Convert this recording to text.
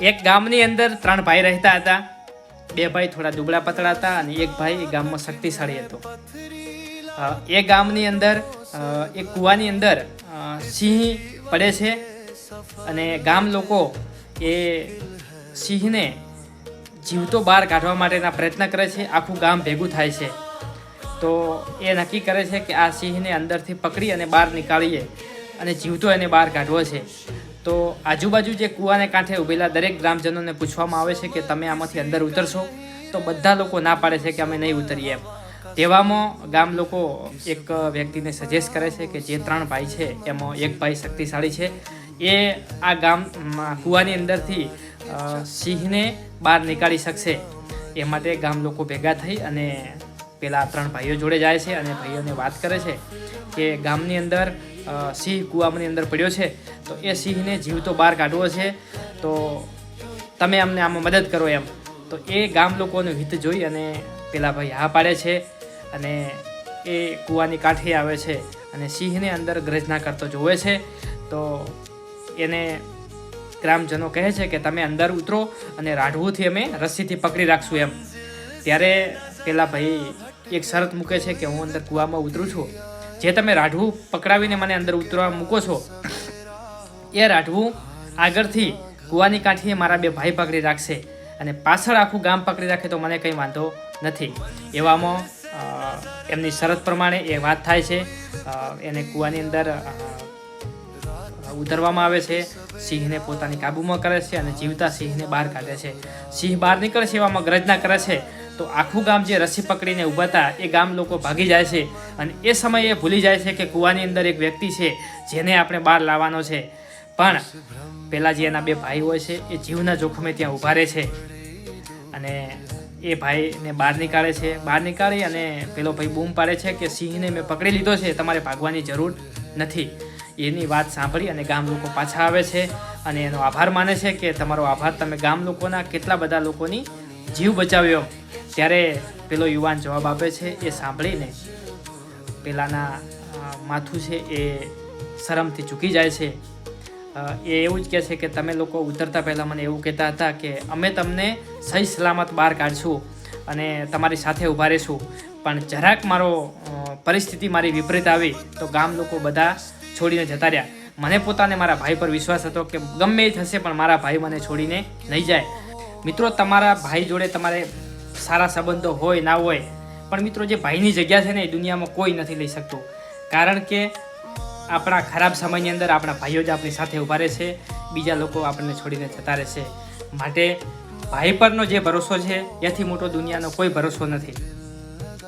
એક ગામની અંદર ત્રણ ભાઈ રહેતા હતા. બે ભાઈ થોડા દુબળા પતળા હતા અને એક ભાઈ ગામમાં શક્તિશાળી હતો. એ ગામની અંદર એક કૂવાની અંદર સિંહ પડે છે અને ગામ લોકો એ સિંહને જીવતો બહાર કાઢવા માટેના પ્રયત્ન કરે છે, આખું ગામ ભેગું થાય છે. તો એ નક્કી કરે છે કે આ સિંહને અંદરથી પકડી અને બહાર નીકાળીએ અને જીવતો એને બહાર કાઢવો છે. તો આજુબાજુ જે કૂવાને કાંઠે ઊભેલા દરેક ગ્રામજનોને પૂછવામાં આવે છે કે તમે આમાંથી અંદર ઉતરશો? તો બધા લોકો ના પાડે છે કે અમે નહીં ઉતરીએ એમ. તેવામાં ગામ લોકો એક વ્યક્તિને સજેસ્ટ કરે છે કે જે ત્રણ ભાઈ છે, એમાં એક ભાઈ શક્તિશાળી છે. એ આ ગામ કૂવાની અંદરથી સિંહને બહાર નીકાળી શકશે. એ માટે ગામ લોકો ભેગા થઈ અને પેલા ત્રણ ભાઈઓ જોડે જાય છે અને ભાઈઓને વાત કરે છે કે ગામની અંદર સિંહ કૂવાની અંદર પડ્યો છે, તો એ સિંહને જીવતો બહાર કાઢવો છે. તો તમે અમને આમાં મદદ કરો એમ. તો એ ગામ લોકોનું હિત જોઈ અને પેલા ભાઈ હા પાડે છે અને એ કૂવાની કાંઠે આવે છે અને સિંહને અંદર ગ્રજના કરતો જોવે છે. તો એને ગ્રામજનો કહે છે કે તમે અંદર ઉતરો અને રાઢવુંથી અમે રસ્સીથી પકડી રાખશું એમ. ત્યારે પેલા ભાઈ એક શરત મૂકે છે કે હું અંદર કૂવામાં ઉતરું છું. જે તમે રાઢવું પકડાવીને મને અંદર ઉતરવા મૂકો છો, એ રાઢવું આગળથી કૂવાની કાંઠીએ મારા બે ભાઈ પકડી રાખશે અને પાછળ આખું ગામ પકડી રાખે તો મને કંઈ વાંધો નથી. એવામાં એમની શરત પ્રમાણે એ વાત થાય છે. એને કૂવાની અંદર ઉતરવામાં આવે છે. સિંહને પોતાની કાબૂમાં કરે છે અને જીવતા સિંહને બહાર કાઢે છે. સિંહ બહાર નીકળે છે એવામાં ગરજના કરે છે. તો આખું ગામ જે રસી પકડીને ઊભા હતા, એ ગામ લોકો ભાગી જાય છે અને એ સમયે ભૂલી જાય છે કે કૂવાની અંદર એક વ્યક્તિ છે, જેને આપણે બહાર લાવવાનો છે. પણ પેલા જે એના બે ભાઈ હોય છે, એ જીવના જોખમે ત્યાં ઊભા રહે છે અને એ ભાઈને બહાર નીકાળે છે. બહાર નીકાળી અને પેલો ભાઈ બૂમ પાડે છે કે, સિંહને મેં પકડી લીધો છે, તમારે ભાગવાની જરૂર નથી. એની વાત સાંભળી અને ગામ લોકો પાછા આવે છે અને એનો આભાર માને છે કે, તમારો આભાર, તમે ગામ લોકોના કેટલા બધા લોકોની જીવ બચાવ્યો. ત્યારે પેલો યુવાન જવાબ આપે છે એ સાંભળીને પેલાના માથું છે એ શરમથી ચૂકી જાય છે. એ એવું જ કહે છે કે તમે લોકો ઉતરતા પહેલાં મને એવું કહેતા હતા કે અમે તમને સહી સલામત બહાર કાઢશું અને તમારી સાથે ઊભા રહીશું. પણ જરાક મારો પરિસ્થિતિ મારી વિપરીત આવી તો ગામ લોકો બધા છોડીને જતા રહ્યા. મને પોતાને મારા ભાઈ પર વિશ્વાસ હતો કે ગમે એ થશે પણ મારા ભાઈ મને છોડીને નહીં જાય. મિત્રો, તમારા ભાઈ જોડે તમારે સારા સંબંધો હોય, ના હોય, પણ મિત્રો જે ભાઈની જગ્યા છે ને એ દુનિયામાં કોઈ નથી લઈ શકતું. કારણ કે આપણા ખરાબ સમયની અંદર આપણા ભાઈઓ જ આપણી સાથે ઊભા રહે છે, બીજા લોકો આપણને છોડીને જતા રહેશે માટે ભાઈ પરનો જે ભરોસો છે, એથી મોટો દુનિયાનો કોઈ ભરોસો નથી.